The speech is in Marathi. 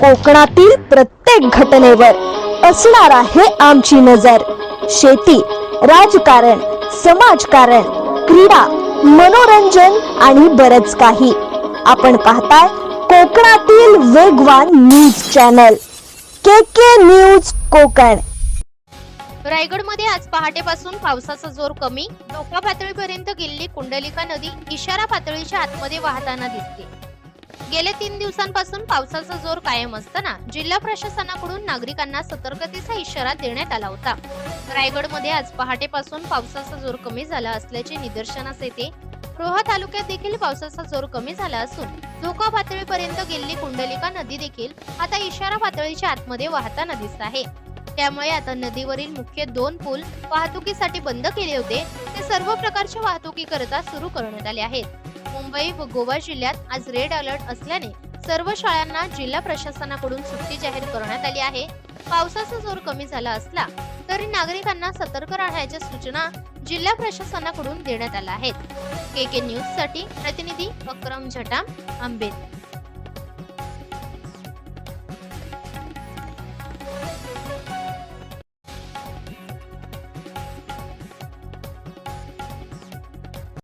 कोकणातील प्रत्येक घटनेवर असणार आहे आमची नजर. शेती राजकारण समाजकारण क्रीडा मनोरंजन आणि बरच काही. आपण पाहताय कोकणातील वेगवान news channel. K K news Konkan. रायगडमध्ये आज पहाटेपासून पावसाचा जोर कमी धोका पातळीपर्यंत गेलेली कुंडलिका नदी इशारा पातळीच्या आतमध्ये वाहताना दिसते. गेल्या तीन दिवसांपासून पावसाचा जोर कायम असताना जिल्हा प्रशासनाकडून नागरिकांना सतर्कतेचा इशारा देण्यात आला होता. रायगडमध्ये आज पहाटेपासून पावसाचा जोर कमी झाला असल्याचे निदर्शनास येते. रोहा तालुक्यात देखील पावसाचा जोर कमी झाला असून धोका पातळीपर्यंत गेलेली कुंडलिका नदी देखील आता इशारा पातळीच्या आतमध्ये वाहताना दिसत आहे. त्यामुळे आता नदीवरील मुख्य दोन पूल वाहतुकीसाठी बंद केले होते. ते सर्व प्रकारच्या वाहतुकीकरिता सुरू करण्यात आले आहेत. मुंबई व गोवा जिल्ह्यात आज रेड अलर्ट असल्याने सर्व शाळांना जिल्हा प्रशासनाकडून सुट्टी जाहीर करण्यात आली आहे. पावसाचा जोर कमी झाला असला तरी नागरिकांना सतर्क राहण्याच्या सूचना जिल्हा प्रशासनाकडून देण्यात आल्या आहेत. के के न्यूजसाठी प्रतिनिधी अक्रम झटाम आंबेड.